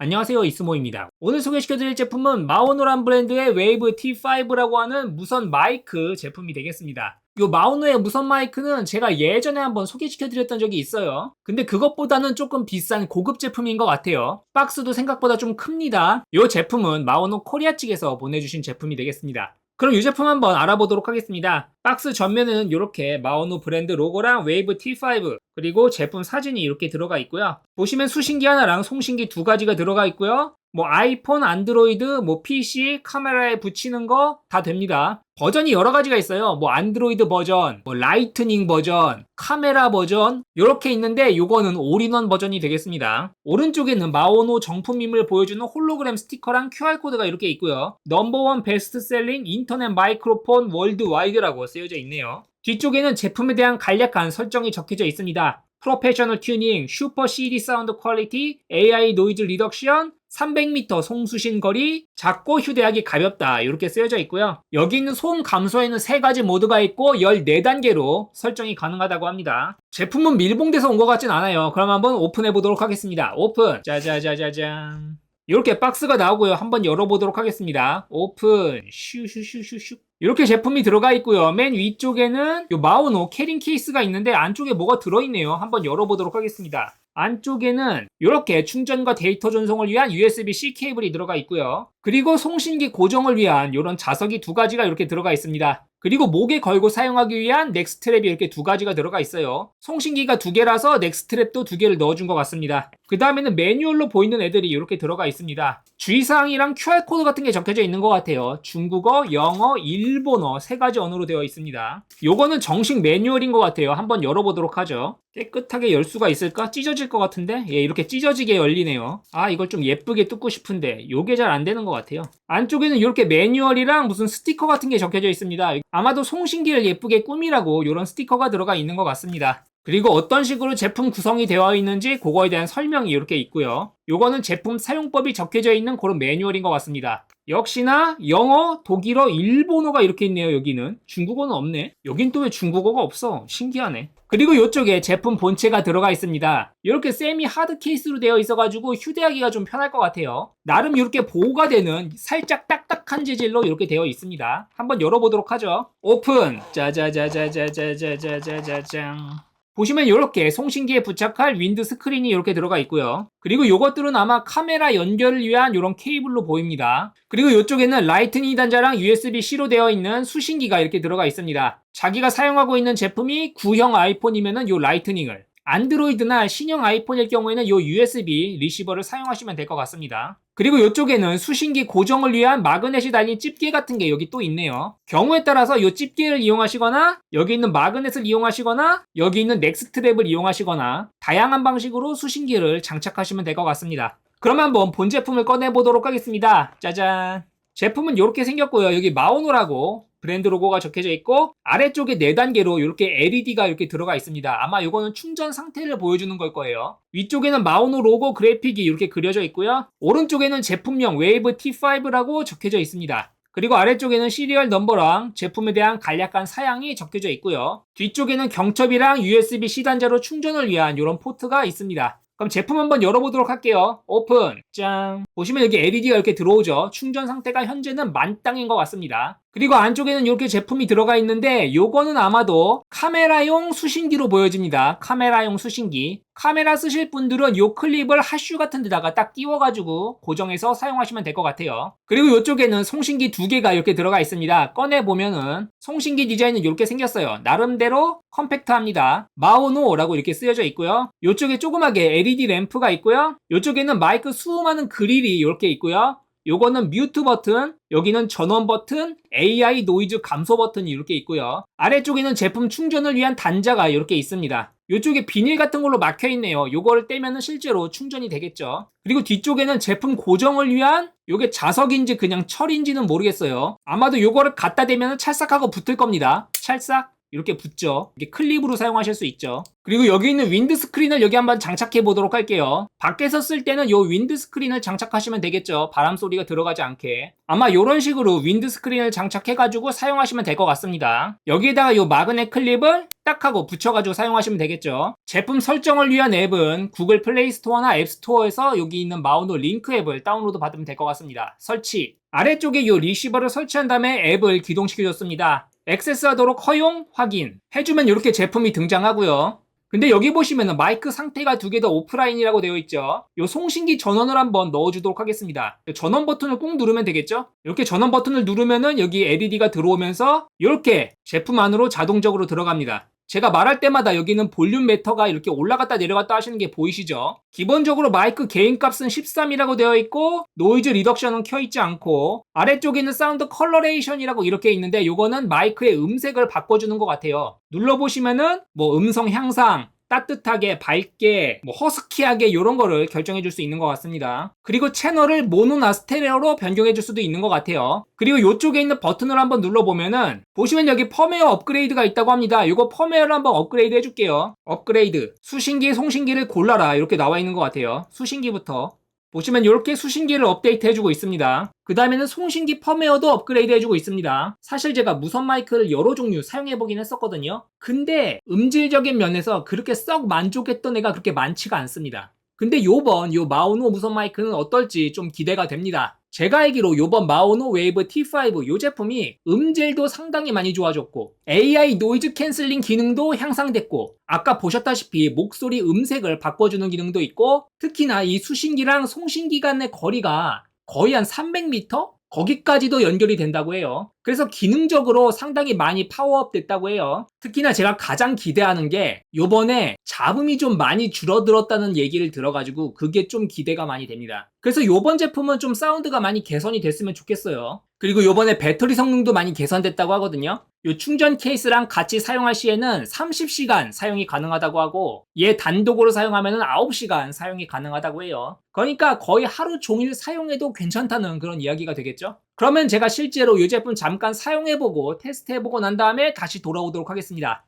안녕하세요 이스모입니다. 오늘 소개시켜드릴 제품은 마오노란 브랜드의 웨이브 T5라고 하는 무선 마이크 제품이 되겠습니다. 이 마오노의 무선 마이크는 제가 예전에 한번 소개시켜드렸던 적이 있어요. 근데 그것보다는 조금 비싼 고급 제품인 것 같아요. 박스도 생각보다 좀 큽니다. 이 제품은 마오노 코리아 측에서 보내주신 제품이 되겠습니다. 그럼 이 제품 한번 알아보도록 하겠습니다. 박스 전면은 이렇게 마오노 브랜드 로고랑 웨이브 T5 그리고 제품 사진이 이렇게 들어가 있고요. 보시면 수신기 하나랑 송신기 두 가지가 들어가 있고요. 뭐 아이폰, 안드로이드, 뭐 PC, 카메라에 붙이는 거 다 됩니다. 버전이 여러 가지가 있어요. 뭐 안드로이드 버전, 뭐 라이트닝 버전, 카메라 버전 이렇게 있는데 요거는 올인원 버전이 되겠습니다. 오른쪽에는 마오노 정품임을 보여주는 홀로그램 스티커랑 QR코드가 이렇게 있고요. 넘버원 베스트셀링 인터넷 마이크로폰 월드와이드라고 쓰여져 있네요. 뒤쪽에는 제품에 대한 간략한 설정이 적혀져 있습니다. 프로페셔널 튜닝, 슈퍼 CD 사운드 퀄리티, AI 노이즈 리덕션, 300m 송수신 거리, 작고 휴대하기 가볍다 이렇게 쓰여져 있고요. 여기 있는 소음 감소에는 세 가지 모드가 있고 14단계로 설정이 가능하다고 합니다. 제품은 밀봉돼서 온 것 같진 않아요. 그럼 한번 오픈해 보도록 하겠습니다. 오픈. 짜자자자잔. 이렇게 박스가 나오고요. 한번 열어보도록 하겠습니다. 오픈. 슈슈슈슈슈. 이렇게 제품이 들어가 있고요. 맨 위쪽에는 요 마오노 캐링 케이스가 있는데 안쪽에 뭐가 들어있네요. 한번 열어보도록 하겠습니다. 안쪽에는 이렇게 충전과 데이터 전송을 위한 USB-C 케이블이 들어가 있고요. 그리고 송신기 고정을 위한 이런 자석이 두 가지가 이렇게 들어가 있습니다. 그리고 목에 걸고 사용하기 위한 넥스트랩이 이렇게 두 가지가 들어가 있어요. 송신기가 두 개라서 넥스트랩도 두 개를 넣어준 것 같습니다. 그 다음에는 매뉴얼로 보이는 애들이 이렇게 들어가 있습니다. 주의사항이랑 QR코드 같은 게 적혀져 있는 것 같아요. 중국어, 영어, 일본어 세 가지 언어로 되어 있습니다. 요거는 정식 매뉴얼인 것 같아요. 한번 열어보도록 하죠. 깨끗하게 열 수가 있을까? 찢어질 것 같은데? 예, 이렇게 찢어지게 열리네요. 아, 이걸 좀 예쁘게 뜯고 싶은데 요게 잘 안 되는 것 같아요. 안쪽에는 이렇게 매뉴얼이랑 무슨 스티커 같은 게 적혀져 있습니다. 아마도 송신기를 예쁘게 꾸미라고 이런 스티커가 들어가 있는 것 같습니다. 그리고 어떤 식으로 제품 구성이 되어 있는지 그거에 대한 설명이 이렇게 있고요. 요거는 제품 사용법이 적혀져 있는 그런 매뉴얼인 것 같습니다. 역시나 영어, 독일어, 일본어가 이렇게 있네요. 여기는 중국어는 없네. 여긴 또 왜 중국어가 없어? 신기하네. 그리고 이쪽에 제품 본체가 들어가 있습니다. 이렇게 세미 하드 케이스로 되어 있어가지고 휴대하기가 좀 편할 것 같아요. 나름 이렇게 보호가 되는 살짝 딱딱한 재질로 이렇게 되어 있습니다. 한번 열어보도록 하죠. 오픈! 짜자자자자자자자자자장. 보시면 이렇게 송신기에 부착할 윈드 스크린이 이렇게 들어가 있고요. 그리고 이것들은 아마 카메라 연결을 위한 이런 케이블로 보입니다. 그리고 이쪽에는 라이트닝 단자랑 USB-C로 되어 있는 수신기가 이렇게 들어가 있습니다. 자기가 사용하고 있는 제품이 구형 아이폰이면은 요 라이트닝을 안드로이드나 신형 아이폰일 경우에는 요 USB 리시버를 사용하시면 될 것 같습니다. 그리고 이쪽에는 수신기 고정을 위한 마그넷이 달린 집게 같은 게 여기 또 있네요. 경우에 따라서 이 집게를 이용하시거나 여기 있는 마그넷을 이용하시거나 여기 있는 넥스트랩을 이용하시거나 다양한 방식으로 수신기를 장착하시면 될 것 같습니다. 그럼 한번 본 제품을 꺼내 보도록 하겠습니다. 짜잔. 제품은 이렇게 생겼고요. 여기 마오노라고 브랜드 로고가 적혀져 있고 아래쪽에 4단계로 이렇게 LED가 이렇게 들어가 있습니다. 아마 이거는 충전 상태를 보여주는 걸 거예요. 위쪽에는 마오노 로고 그래픽이 이렇게 그려져 있고요. 오른쪽에는 제품명 웨이브 T5라고 적혀져 있습니다. 그리고 아래쪽에는 시리얼 넘버랑 제품에 대한 간략한 사양이 적혀져 있고요. 뒤쪽에는 경첩이랑 USB-C 단자로 충전을 위한 이런 포트가 있습니다. 그럼 제품 한번 열어보도록 할게요. 오픈. 짠. 보시면 여기 LED가 이렇게 들어오죠. 충전 상태가 현재는 만땅인 것 같습니다. 그리고 안쪽에는 이렇게 제품이 들어가 있는데 요거는 아마도 카메라용 수신기로 보여집니다. 카메라용 수신기. 카메라 쓰실 분들은 요 클립을 하슈 같은 데다가 딱 끼워가지고 고정해서 사용하시면 될 것 같아요. 그리고 이쪽에는 송신기 두 개가 이렇게 들어가 있습니다. 꺼내보면은 송신기 디자인은 이렇게 생겼어요. 나름대로 컴팩트합니다. 마오노라고 이렇게 쓰여져 있고요. 이쪽에 조그맣게 LED 램프가 있고요. 이쪽에는 마이크 수음하는 그릴이 이렇게 있고요. 요거는 뮤트 버튼, 여기는 전원 버튼, AI 노이즈 감소 버튼이 이렇게 있고요. 아래쪽에는 제품 충전을 위한 단자가 이렇게 있습니다. 이쪽에 비닐 같은 걸로 막혀 있네요. 요거를 떼면은 실제로 충전이 되겠죠. 그리고 뒤쪽에는 제품 고정을 위한 요게 자석인지 그냥 철인지는 모르겠어요. 아마도 요거를 갖다 대면 찰싹하고 붙을 겁니다. 찰싹. 이렇게 붙죠. 이게 클립으로 사용하실 수 있죠. 그리고 여기 있는 윈드 스크린을 여기 한번 장착해 보도록 할게요. 밖에서 쓸 때는 요 윈드 스크린을 장착하시면 되겠죠. 바람 소리가 들어가지 않게. 아마 이런 식으로 윈드 스크린을 장착해 가지고 사용하시면 될 것 같습니다. 여기에다가 요 마그넷 클립을 딱 하고 붙여가지고 사용하시면 되겠죠. 제품 설정을 위한 앱은 구글 플레이 스토어나 앱 스토어에서 여기 있는 마우노 링크 앱을 다운로드 받으면 될 것 같습니다. 설치. 아래쪽에 이 리시버를 설치한 다음에 앱을 기동시켜줬습니다. 액세스하도록 허용, 확인. 해주면 이렇게 제품이 등장하고요. 근데 여기 보시면 마이크 상태가 두 개 다 오프라인이라고 되어 있죠. 이 송신기 전원을 한번 넣어주도록 하겠습니다. 전원 버튼을 꾹 누르면 되겠죠? 이렇게 전원 버튼을 누르면은 여기 LED가 들어오면서 이렇게 제품 안으로 자동적으로 들어갑니다. 제가 말할 때마다 여기는 볼륨 메터가 이렇게 올라갔다 내려갔다 하시는 게 보이시죠? 기본적으로 마이크 개인값은 13이라고 되어 있고 노이즈 리덕션은 켜 있지 않고 아래쪽에는 사운드 컬러레이션이라고 이렇게 있는데 요거는 마이크의 음색을 바꿔주는 것 같아요. 눌러보시면은 뭐 음성 향상, 따뜻하게, 밝게, 뭐 허스키하게 이런 거를 결정해 줄 수 있는 것 같습니다. 그리고 채널을 모노나 스테레오로 변경해 줄 수도 있는 것 같아요. 그리고 이쪽에 있는 버튼을 한번 눌러보면은 보시면 여기 펌웨어 업그레이드가 있다고 합니다. 이거 펌웨어를 한번 업그레이드 해줄게요. 업그레이드. 수신기, 송신기를 골라라. 이렇게 나와 있는 것 같아요. 수신기부터. 보시면 이렇게 수신기를 업데이트 해주고 있습니다. 그 다음에는 송신기 펌웨어도 업그레이드 해주고 있습니다. 사실 제가 무선 마이크를 여러 종류 사용해보긴 했었거든요. 근데 음질적인 면에서 그렇게 썩 만족했던 애가 그렇게 많지가 않습니다. 근데 요번 요 마오노 무선 마이크는 어떨지 좀 기대가 됩니다. 제가 알기로 요번 마오노 웨이브 T5 요 제품이 음질도 상당히 많이 좋아졌고 AI 노이즈 캔슬링 기능도 향상됐고 아까 보셨다시피 목소리 음색을 바꿔주는 기능도 있고 특히나 이 수신기랑 송신기 간의 거리가 거의 한 300m? 거기까지도 연결이 된다고 해요. 그래서 기능적으로 상당히 많이 파워업 됐다고 해요. 특히나 제가 가장 기대하는 게 요번에 잡음이 좀 많이 줄어들었다는 얘기를 들어가지고 그게 좀 기대가 많이 됩니다. 그래서 요번 제품은 좀 사운드가 많이 개선이 됐으면 좋겠어요. 그리고 요번에 배터리 성능도 많이 개선됐다고 하거든요. 요 충전 케이스랑 같이 사용할 시에는 30시간 사용이 가능하다고 하고 얘 단독으로 사용하면 9시간 사용이 가능하다고 해요. 그러니까 거의 하루 종일 사용해도 괜찮다는 그런 이야기가 되겠죠? 그러면 제가 실제로 이 제품 잠깐 사용해보고 테스트해보고 난 다음에 다시 돌아오도록 하겠습니다.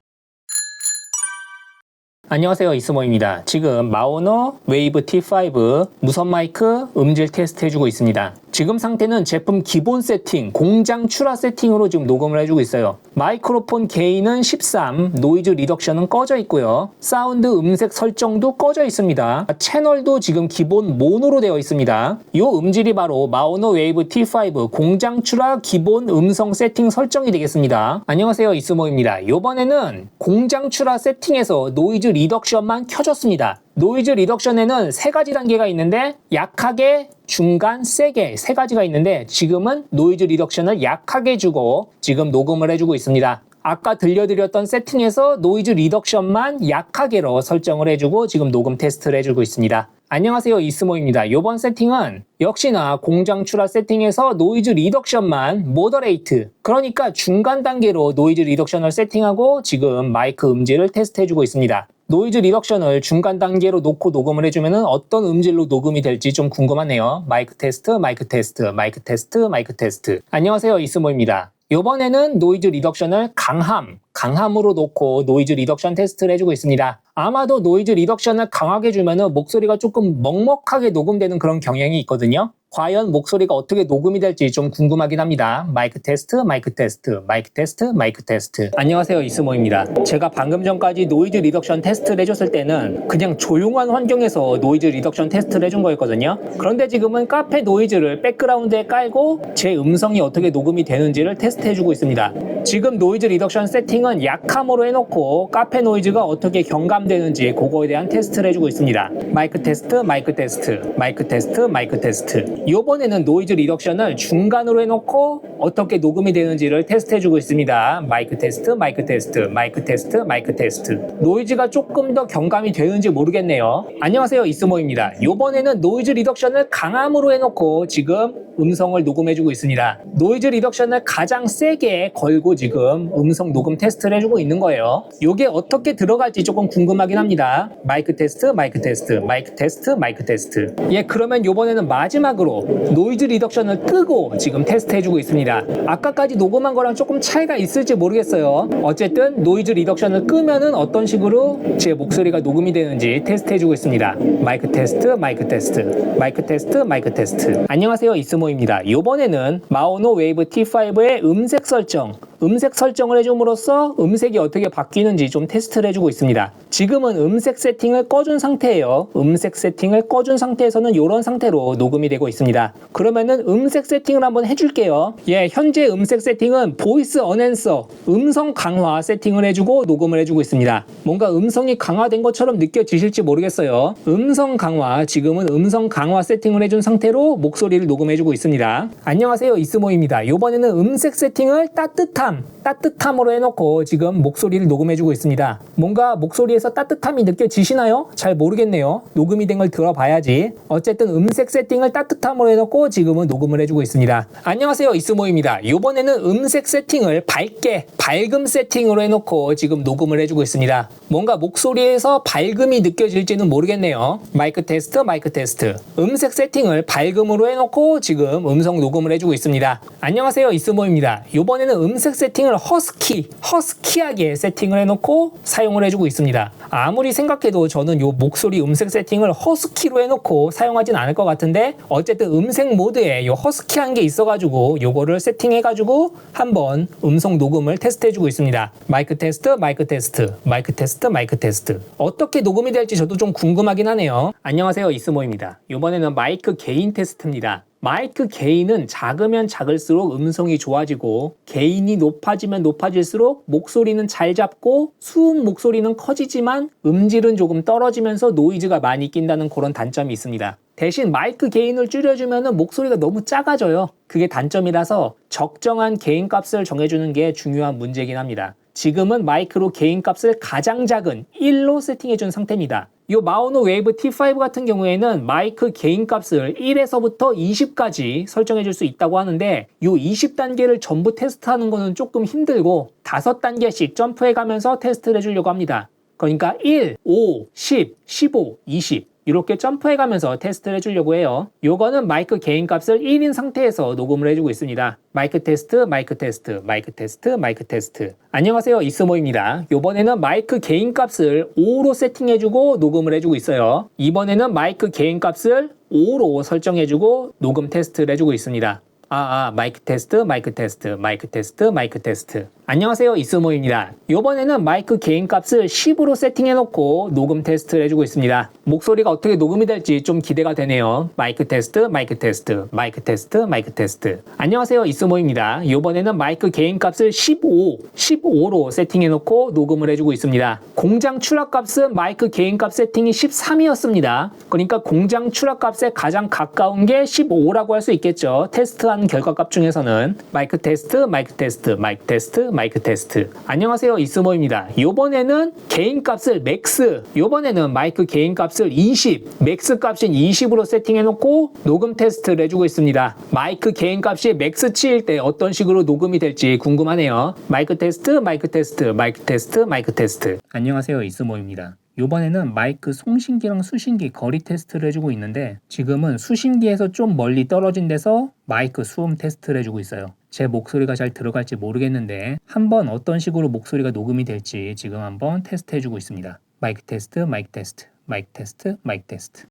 안녕하세요 이스모입니다. 지금 마오너 웨이브 T5 무선 마이크 음질 테스트 해주고 있습니다. 지금 상태는 제품 기본 세팅, 공장 출하 세팅으로 지금 녹음을 해주고 있어요. 마이크로폰 게인은 13, 노이즈 리덕션은 꺼져 있고요. 사운드 음색 설정도 꺼져 있습니다. 채널도 지금 기본 모노로 되어 있습니다. 이 음질이 바로 마오너 웨이브 T5 공장 출하 기본 음성 세팅 설정이 되겠습니다. 안녕하세요 이스모입니다. 이번에는 공장 출하 세팅에서 노이즈 리덕션만 켜졌습니다. 노이즈 리덕션에는 세 가지 단계가 있는데 약하게, 중간, 세게 세 가지가 있는데 지금은 노이즈 리덕션을 약하게 주고 지금 녹음을 해주고 있습니다. 아까 들려드렸던 세팅에서 노이즈 리덕션만 약하게로 설정을 해주고 지금 녹음 테스트를 해주고 있습니다. 안녕하세요 이스모입니다. 이번 세팅은 역시나 공장 출하 세팅에서 노이즈 리덕션만 모더레이트 그러니까 중간 단계로 노이즈 리덕션을 세팅하고 지금 마이크 음질을 테스트해주고 있습니다. 노이즈 리덕션을 중간 단계로 놓고 녹음을 해주면 어떤 음질로 녹음이 될지 좀 궁금하네요. 마이크 테스트, 마이크 테스트, 마이크 테스트, 마이크 테스트. 안녕하세요 이스모입니다. 이번에는 노이즈 리덕션을 강함, 강함으로 놓고 노이즈 리덕션 테스트를 해주고 있습니다. 아마도 노이즈 리덕션을 강하게 주면 목소리가 조금 먹먹하게 녹음되는 그런 경향이 있거든요. 과연 목소리가 어떻게 녹음이 될지 좀 궁금하긴 합니다. 마이크 테스트, 마이크 테스트, 마이크 테스트, 마이크 테스트. 안녕하세요, 이스모입니다. 제가 방금 전까지 노이즈 리덕션 테스트를 해줬을 때는 그냥 조용한 환경에서 노이즈 리덕션 테스트를 해준 거였거든요. 그런데 지금은 카페 노이즈를 백그라운드에 깔고 제 음성이 어떻게 녹음이 되는지를 테스트해주고 있습니다. 지금 노이즈 리덕션 세팅은 약함으로 해놓고 카페 노이즈가 어떻게 경감되는지 그거에 대한 테스트를 해주고 있습니다. 마이크 테스트, 마이크 테스트, 마이크 테스트, 마이크 테스트. 이번에는 노이즈 리덕션을 중간으로 해놓고 어떻게 녹음이 되는지를 테스트해주고 있습니다. 마이크 테스트, 마이크 테스트, 마이크 테스트, 마이크 테스트. 노이즈가 조금 더 경감이 되는지 모르겠네요. 안녕하세요, 이스모입니다. 이번에는 노이즈 리덕션을 강함으로 해놓고 지금 음성을 녹음해주고 있습니다. 노이즈 리덕션을 가장 세게 걸고 지금 음성 녹음 테스트를 해주고 있는 거예요. 이게 어떻게 들어갈지 조금 궁금하긴 합니다. 마이크 테스트, 마이크 테스트, 마이크 테스트, 마이크 테스트. 예, 그러면 이번에는 마지막으로 상태로 노이즈 리덕션을 끄고 지금 테스트해주고 있습니다. 아까까지 녹음한 거랑 조금 차이가 있을지 모르겠어요. 어쨌든 노이즈 리덕션을 끄면은 어떤 식으로 제 목소리가 녹음이 되는지 테스트해주고 있습니다. 마이크 테스트, 마이크 테스트, 마이크 테스트, 마이크 테스트. 안녕하세요, 이스모입니다. 이번에는 마오노 웨이브 T5의 음색 설정, 음색 설정을 해줌으로써 음색이 어떻게 바뀌는지 좀 테스트를 해주고 있습니다. 지금은 음색 세팅을 꺼준 상태예요. 음색 세팅을 꺼준 상태에서는 이런 상태로 녹음이 되고 있습니다. 그러면은 음색 세팅을 한번 해줄게요. 예, 현재 음색 세팅은 보이스 어넨서, 음성 강화 세팅을 해주고 녹음을 해주고 있습니다. 뭔가 음성이 강화된 것처럼 느껴지실지 모르겠어요. 음성 강화, 지금은 음성 강화 세팅을 해준 상태로 목소리를 녹음해주고 있습니다. 안녕하세요, 이스모입니다. 이번에는 음색 세팅을 따뜻 함, 따뜻함으로 해놓고 지금 목소리를 녹음해주고 있습니다. 뭔가 목소리에서 따뜻함이 느껴지시나요? 잘 모르겠네요. 녹음이 된 걸 들어봐야지. 어쨌든 음색 세팅을 따뜻함으로 해놓고 지금은 녹음을 해주고 있습니다. 안녕하세요, 이스모입니다. 이번에는 음색 세팅을 밝게, 밝음 세팅으로 해놓고 지금 녹음을 해주고 있습니다. 뭔가 목소리에서 밝음이 느껴질지는 모르겠네요. 마이크 테스트, 마이크 테스트. 음색 세팅을 밝음으로 해놓고 지금 음성 녹음을 해주고 있습니다. 안녕하세요, 이스모입니다. 이번에는 음색 세팅을 허스키, 허스키하게 세팅을 해놓고 사용을 해주고 있습니다. 아무리 생각해도 저는 이 목소리 음색 세팅을 허스키로 해놓고 사용하진 않을 것 같은데 어쨌든 음색 모드에 이 허스키한 게 있어가지고 요거를 세팅해가지고 한번 음성 녹음을 테스트해주고 있습니다. 마이크 테스트, 마이크 테스트, 마이크 테스트, 마이크 테스트. 어떻게 녹음이 될지 저도 좀 궁금하긴 하네요. 안녕하세요, 이스모입니다. 이번에는 마이크 개인 테스트입니다. 마이크 게인은 작으면 작을수록 음성이 좋아지고 게인이 높아지면 높아질수록 목소리는 잘 잡고 수음 목소리는 커지지만 음질은 조금 떨어지면서 노이즈가 많이 낀다는 그런 단점이 있습니다. 대신 마이크 게인을 줄여주면 목소리가 너무 작아져요. 그게 단점이라서 적정한 게인 값을 정해주는 게 중요한 문제긴 합니다. 지금은 마이크로 게인 값을 가장 작은 1로 세팅해준 상태입니다. 이 마오노 웨이브 T5 같은 경우에는 마이크 게인 값을 1에서부터 20까지 설정해 줄 수 있다고 하는데 이 20단계를 전부 테스트하는 거는 조금 힘들고 5단계씩 점프해 가면서 테스트를 해 주려고 합니다. 그러니까 1, 5, 10, 15, 20 이렇게 점프해 가면서 테스트를 해주려고 해요. 요거는 마이크 게인 값을 1인 상태에서 녹음을 해주고 있습니다. 마이크 테스트, 마이크 테스트, 마이크 테스트, 마이크 테스트. 안녕하세요, 이스모입니다. 요번에는 마이크 게인 값을 5로 세팅해주고 녹음을 해주고 있어요. 이번에는 마이크 게인 값을 5로 설정해주고 녹음 테스트를 해주고 있습니다. 아, 아, 마이크 테스트, 마이크 테스트, 마이크 테스트, 마이크 테스트. 안녕하세요, 이스모입니다. 이번에는 마이크 게인 값을 10으로 세팅해놓고 녹음 테스트를 해주고 있습니다. 목소리가 어떻게 녹음이 될지 좀 기대가 되네요. 마이크 테스트, 마이크 테스트, 마이크 테스트, 마이크 테스트. 안녕하세요, 이스모입니다. 이번에는 마이크 게인 값을 15, 15로 세팅해놓고 녹음을 해주고 있습니다. 공장 출력 값은 마이크 게인 값 세팅이 13이었습니다. 그러니까 공장 출력 값에 가장 가까운 게 15라고 할 수 있겠죠. 테스트한 결과값 중에서는 마이크 테스트, 마이크 테스트, 마이크 테스트, 마이크 테스트. 안녕하세요, 이스모입니다. 요번에는 개인 값을 맥스, 요번에는 마이크 개인 값을 20, 맥스 값인 20으로 세팅해 놓고 녹음 테스트를 해주고 있습니다. 마이크 개인 값이 맥스치일 때 어떤 식으로 녹음이 될지 궁금하네요. 마이크 테스트, 마이크 테스트, 마이크 테스트, 마이크 테스트. 안녕하세요, 이스모입니다. 이번에는 마이크 송신기랑 수신기 거리 테스트를 해주고 있는데 지금은 수신기에서 좀 멀리 떨어진 데서 마이크 수음 테스트를 해주고 있어요. 제 목소리가 잘 들어갈지 모르겠는데 한번 어떤 식으로 목소리가 녹음이 될지 지금 한번 테스트 해주고 있습니다. 마이크 테스트, 마이크 테스트, 마이크 테스트, 마이크 테스트.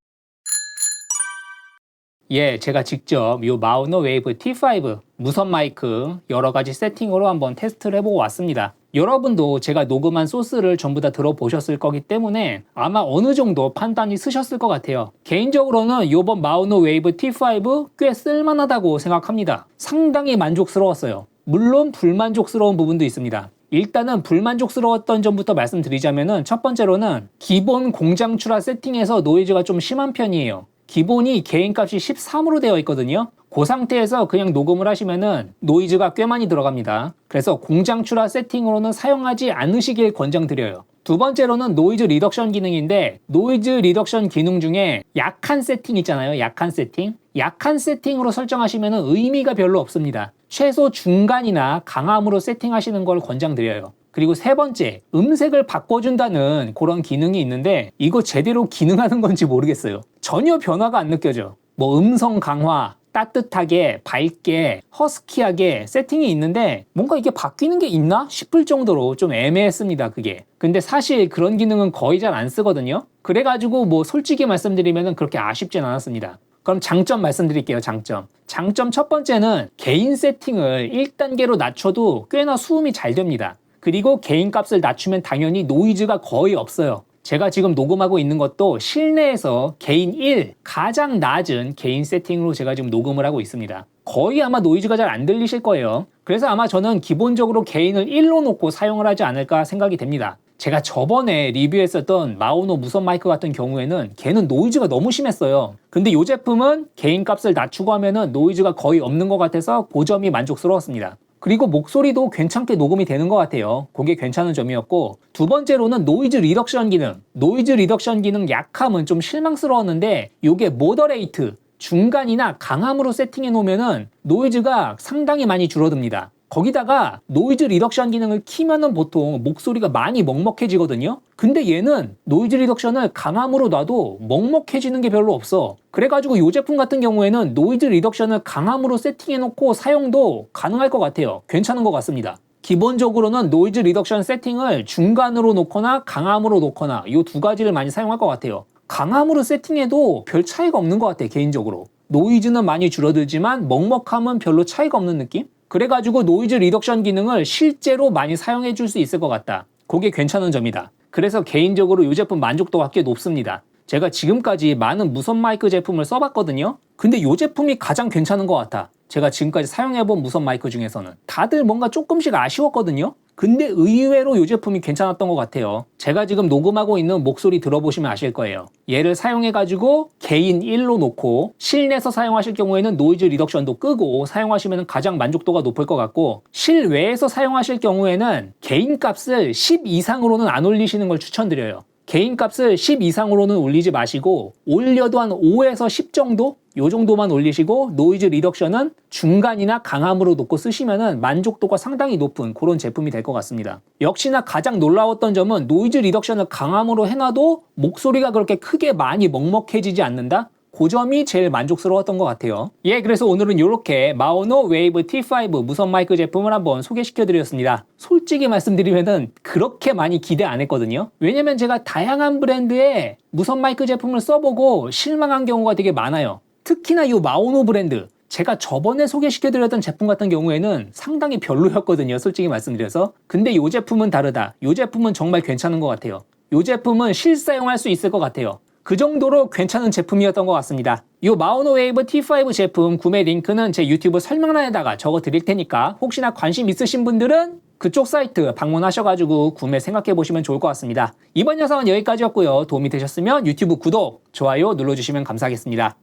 예, 제가 직접 이 마우너 웨이브 T5 무선 마이크 여러 가지 세팅으로 한번 테스트를 해보고 왔습니다. 여러분도 제가 녹음한 소스를 전부 다 들어보셨을 거기 때문에 아마 어느 정도 판단이 쓰셨을 것 같아요. 개인적으로는 이번 마우노 웨이브 T5 꽤 쓸만하다고 생각합니다. 상당히 만족스러웠어요. 물론 불만족스러운 부분도 있습니다. 일단은 불만족스러웠던 점부터 말씀드리자면은 첫 번째로는 기본 공장 출하 세팅에서 노이즈가 좀 심한 편이에요. 기본이 개인값이 13으로 되어 있거든요. 그 상태에서 그냥 녹음을 하시면은 노이즈가 꽤 많이 들어갑니다. 그래서 공장 출하 세팅으로는 사용하지 않으시길 권장드려요. 두 번째로는 노이즈 리덕션 기능인데 노이즈 리덕션 기능 중에 약한 세팅 있잖아요. 약한 세팅. 약한 세팅으로 설정하시면 의미가 별로 없습니다. 최소 중간이나 강함으로 세팅하시는 걸 권장드려요. 그리고 세 번째, 음색을 바꿔준다는 그런 기능이 있는데 이거 제대로 기능하는 건지 모르겠어요. 전혀 변화가 안 느껴져. 뭐 음성 강화, 따뜻하게, 밝게, 허스키하게 세팅이 있는데 뭔가 이게 바뀌는 게 있나 싶을 정도로 좀 애매했습니다, 그게. 근데 사실 그런 기능은 거의 잘 안 쓰거든요. 그래가지고 뭐 솔직히 말씀드리면 그렇게 아쉽진 않았습니다. 그럼 장점 말씀드릴게요, 장점. 장점 첫 번째는 개인 세팅을 1단계로 낮춰도 꽤나 수음이 잘 됩니다. 그리고 개인 값을 낮추면 당연히 노이즈가 거의 없어요. 제가 지금 녹음하고 있는 것도 실내에서 개인 1, 가장 낮은 개인 세팅으로 제가 지금 녹음을 하고 있습니다. 거의 아마 노이즈가 잘 안 들리실 거예요. 그래서 아마 저는 기본적으로 개인을 1로 놓고 사용을 하지 않을까 생각이 됩니다. 제가 저번에 리뷰했었던 마오노 무선 마이크 같은 경우에는 걔는 노이즈가 너무 심했어요. 근데 이 제품은 개인 값을 낮추고 하면은 노이즈가 거의 없는 것 같아서 그 점이 만족스러웠습니다. 그리고 목소리도 괜찮게 녹음이 되는 것 같아요. 그게 괜찮은 점이었고 두 번째로는 노이즈 리덕션 기능. 노이즈 리덕션 기능 약함은 좀 실망스러웠는데 이게 모더레이트 중간이나 강함으로 세팅해 놓으면은 노이즈가 상당히 많이 줄어듭니다. 거기다가 노이즈 리덕션 기능을 키면은 보통 목소리가 많이 먹먹해지거든요. 근데 얘는 노이즈 리덕션을 강함으로 놔도 먹먹해지는 게 별로 없어. 그래가지고 이 제품 같은 경우에는 노이즈 리덕션을 강함으로 세팅해놓고 사용도 가능할 것 같아요. 괜찮은 것 같습니다. 기본적으로는 노이즈 리덕션 세팅을 중간으로 놓거나 강함으로 놓거나 이 두 가지를 많이 사용할 것 같아요. 강함으로 세팅해도 별 차이가 없는 것 같아 개인적으로. 노이즈는 많이 줄어들지만 먹먹함은 별로 차이가 없는 느낌? 그래가지고 노이즈 리덕션 기능을 실제로 많이 사용해 줄 수 있을 것 같다. 그게 괜찮은 점이다. 그래서 개인적으로 이 제품 만족도가 꽤 높습니다. 제가 지금까지 많은 무선 마이크 제품을 써봤거든요. 근데 이 제품이 가장 괜찮은 것 같아. 제가 지금까지 사용해본 무선 마이크 중에서는. 다들 뭔가 조금씩 아쉬웠거든요. 근데 의외로 이 제품이 괜찮았던 것 같아요. 제가 지금 녹음하고 있는 목소리 들어보시면 아실 거예요. 얘를 사용해가지고 개인 1로 놓고 실내에서 사용하실 경우에는 노이즈 리덕션도 끄고 사용하시면 가장 만족도가 높을 것 같고 실외에서 사용하실 경우에는 개인 값을 10 이상으로는 안 올리시는 걸 추천드려요. 개인 값을 10 이상으로는 올리지 마시고 올려도 한 5에서 10 정도? 요 정도만 올리시고 노이즈 리덕션은 중간이나 강함으로 놓고 쓰시면은 만족도가 상당히 높은 그런 제품이 될 것 같습니다. 역시나 가장 놀라웠던 점은 노이즈 리덕션을 강함으로 해놔도 목소리가 그렇게 크게 많이 먹먹해지지 않는다? 그 점이 제일 만족스러웠던 것 같아요. 예, 그래서 오늘은 이렇게 마오노 웨이브 T5 무선 마이크 제품을 한번 소개시켜 드렸습니다. 솔직히 말씀드리면은 그렇게 많이 기대 안 했거든요. 왜냐면 제가 다양한 브랜드의 무선 마이크 제품을 써보고 실망한 경우가 되게 많아요. 특히나 이 마오노 브랜드. 제가 저번에 소개시켜드렸던 제품 같은 경우에는 상당히 별로였거든요. 솔직히 말씀드려서. 근데 이 제품은 다르다. 이 제품은 정말 괜찮은 것 같아요. 이 제품은 실사용할 수 있을 것 같아요. 그 정도로 괜찮은 제품이었던 것 같습니다. 이 마오노 웨이브 T5 제품 구매 링크는 제 유튜브 설명란에다가 적어 드릴 테니까 혹시나 관심 있으신 분들은 그쪽 사이트 방문하셔가지고 구매 생각해 보시면 좋을 것 같습니다. 이번 영상은 여기까지였고요. 도움이 되셨으면 유튜브 구독, 좋아요 눌러주시면 감사하겠습니다.